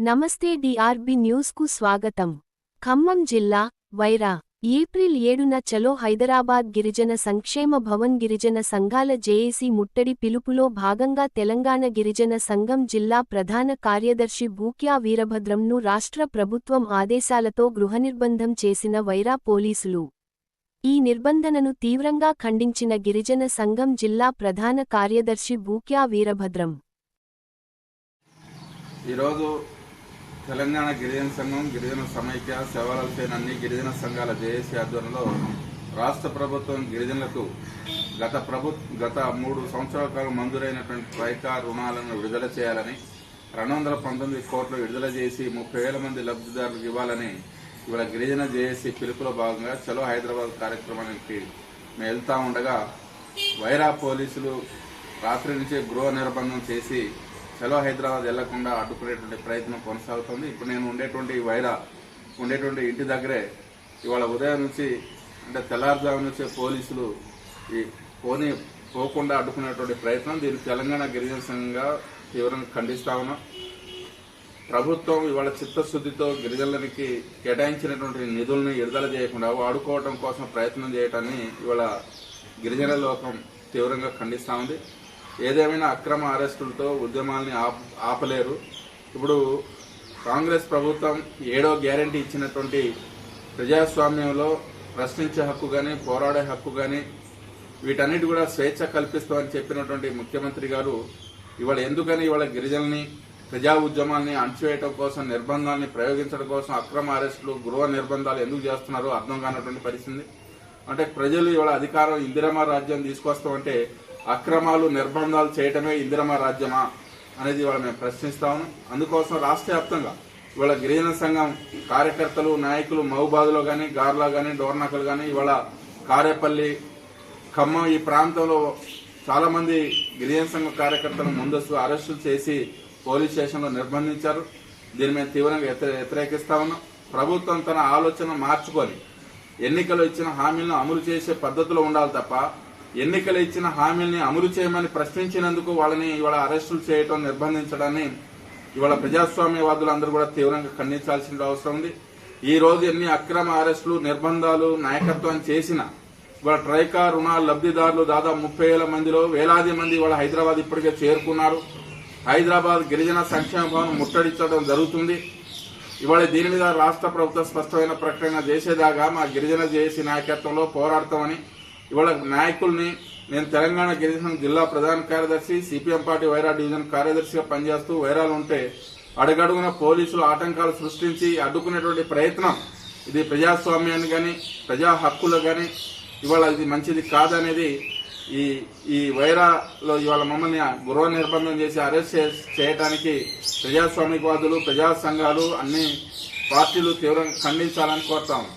నమస్తే డిఆర్బి న్యూస్కు స్వాగతం. ఖమ్మం జిల్లా వైరా. ఏప్రిల్ ఏడున చలో హైదరాబాద్ గిరిజన సంక్షేమ భవన్ గిరిజన సంఘాల జేఏసీ ముట్టడి పిలుపులో భాగంగా తెలంగాణ గిరిజన సంఘం జిల్లా ప్రధాన కార్యదర్శి బూక్యా వీరభద్రంను రాష్ట్ర ప్రభుత్వం ఆదేశాలతో గృహనిర్బంధం చేసిన వైరా పోలీసులు. ఈ నిర్బంధనను తీవ్రంగా ఖండించిన గిరిజన సంఘం జిల్లా ప్రధాన కార్యదర్శి బూక్యా వీరభద్రం. ఈరోజు తెలంగాణ గిరిజన సంఘం గిరిజన సమైక్య సేవల అన్ని గిరిజన సంఘాల జేఏసీ ఆధ్వర్యంలో రాష్ట్ర ప్రభుత్వం గిరిజనులకు గత ప్రభు గత మూడు సంవత్సరాల కాలం మంజూరైనటువంటి ట్రైకార్ రుణాలను విడుదల చేయాలని రెండు వందల పంతొమ్మిది కోట్లు విడుదల చేసి ముప్పై వేల మంది లబ్ధిదారులకు ఇవ్వాలని ఇవాళ గిరిజన జేఏసీ పిలుపులో భాగంగా చలో హైదరాబాద్ కార్యక్రమానికి మేము వెళ్తా ఉండగా వైరా పోలీసులు రాత్రి నుంచే గృహ నిర్బంధం చేసి చలో హైదరాబాద్ వెళ్ళకుండా అడ్డుకునేటువంటి ప్రయత్నం కొనసాగుతుంది. ఇప్పుడు నేను ఉండేటువంటి వైరా ఉండేటువంటి ఇంటి దగ్గరే ఇవాళ ఉదయం నుంచి అంటే తెల్లారుజాము నుంచి పోలీసులు ఈ పోనీ పోకుండా అడ్డుకునేటువంటి ప్రయత్నం. దీన్ని తెలంగాణ గిరిజన సంఘంగా తీవ్రంగా ఖండిస్తా ఉన్నాం. ప్రభుత్వం ఇవాళ చిత్తశుద్ధితో గిరిజనులకి కేటాయించినటువంటి నిధుల్ని విడుదల చేయకుండా వాడుకోవడం కోసం ప్రయత్నం చేయటాన్ని ఇవాళ గిరిజన లోకం తీవ్రంగా ఖండిస్తా ఉంది. ఏదేమైనా అక్రమ అరెస్టులతో ఉద్యమాల్ని ఆపలేరు. ఇప్పుడు కాంగ్రెస్ ప్రభుత్వం ఏడో గ్యారంటీ ఇచ్చినటువంటి ప్రజాస్వామ్యంలో ప్రశ్నించే హక్కు కానీ పోరాడే హక్కు కానీ వీటన్నిటి కూడా స్వేచ్ఛ కల్పిస్తామని చెప్పినటువంటి ముఖ్యమంత్రి గారు ఇవాళ ఎందుకని ఇవాళ గిరిజనుల్ని ప్రజా ఉద్యమాల్ని అణచివేయటం కోసం నిర్బంధాన్ని ప్రయోగించడం కోసం అక్రమ అరెస్టులు గృహ నిర్బంధాలు ఎందుకు చేస్తున్నారో అర్థం కానటువంటి పరిస్థితి. అంటే ప్రజలు ఇవాళ అధికారం ఇందిరమ రాజ్యం తీసుకొస్తామంటే అక్రమాలు నిర్బంధాలు చేయటమే ఇందిరమ్మ రాజ్యమా అనేది ఇవాళ మేము ప్రశ్నిస్తాము అందుకోసం రాష్ట్ర వ్యాప్తంగా ఇవాళ గిరిజన సంఘం కార్యకర్తలు నాయకులు మహబాద్లో కానీ గార్లా కానీ డోర్నాకలు కానీ ఇవాళ కారేపల్లి ఖమ్మం ఈ ప్రాంతంలో చాలా మంది గిరిజన సంఘ కార్యకర్తలను ముందస్తు అరెస్టులు చేసి పోలీస్ స్టేషన్లో నిర్బంధించారు. దీని మీద తీవ్రంగా వ్యతిరేకిస్తా ఉన్నాం. ప్రభుత్వం తన ఆలోచన మార్చుకొని ఎన్నికలు ఇచ్చిన హామీలను అమలు చేసే పద్ధతిలో ఉండాలి తప్ప ఎన్నికలు ఇచ్చిన హామీల్ని అమలు చేయమని ప్రశ్నించినందుకు వాళ్ళని ఇవాళ అరెస్టులు చేయటం నిర్బంధించడాన్ని ఇవాళ ప్రజాస్వామ్యవాదులు అందరూ కూడా తీవ్రంగా ఖండించాల్సిన అవసరం ఉంది. ఈ రోజు ఎన్ని అక్రమ అరెస్టులు నిర్బంధాలు నాయకత్వం చేసిన ఇవాళ ట్రైకా రుణాల లబ్ధిదారులు దాదాపు ముప్పై వేల మందిలో వేలాది మంది ఇవాళ హైదరాబాద్ ఇప్పటికే చేరుకున్నారు. హైదరాబాద్ గిరిజన సంక్షేమ భవన్ ముట్టడించడం జరుగుతుంది. ఇవాళ దీని మీద రాష్ట్ర ప్రభుత్వం స్పష్టమైన ప్రకటన చేసేదాకా మా గిరిజన జేఏసీ నాయకత్వంలో పోరాడతామని ఇవాళ నాయకుల్ని నేను తెలంగాణ గిరిజన జిల్లా ప్రధాన కార్యదర్శి సిపిఎం పార్టీ వైరా డివిజన్ కార్యదర్శిగా పనిచేస్తూ వైరాలు ఉంటే అడుగడుగున పోలీసులు ఆటంకాలు సృష్టించి అడ్డుకునేటువంటి ప్రయత్నం ఇది ప్రజాస్వామ్యాన్ని కానీ ప్రజా హక్కులు కానీ ఇవాళ ఇది మంచిది కాదనేది ఈ ఈ వైరాలో ఇవాళ మమ్మల్ని గృహ నిర్బంధం చేసి అరెస్ట్ చే- చేయడానికి ప్రజాస్వామికవాదులు ప్రజా సంఘాలు అన్ని పార్టీలు తీవ్రంగా ఖండించాలని కోరుతాము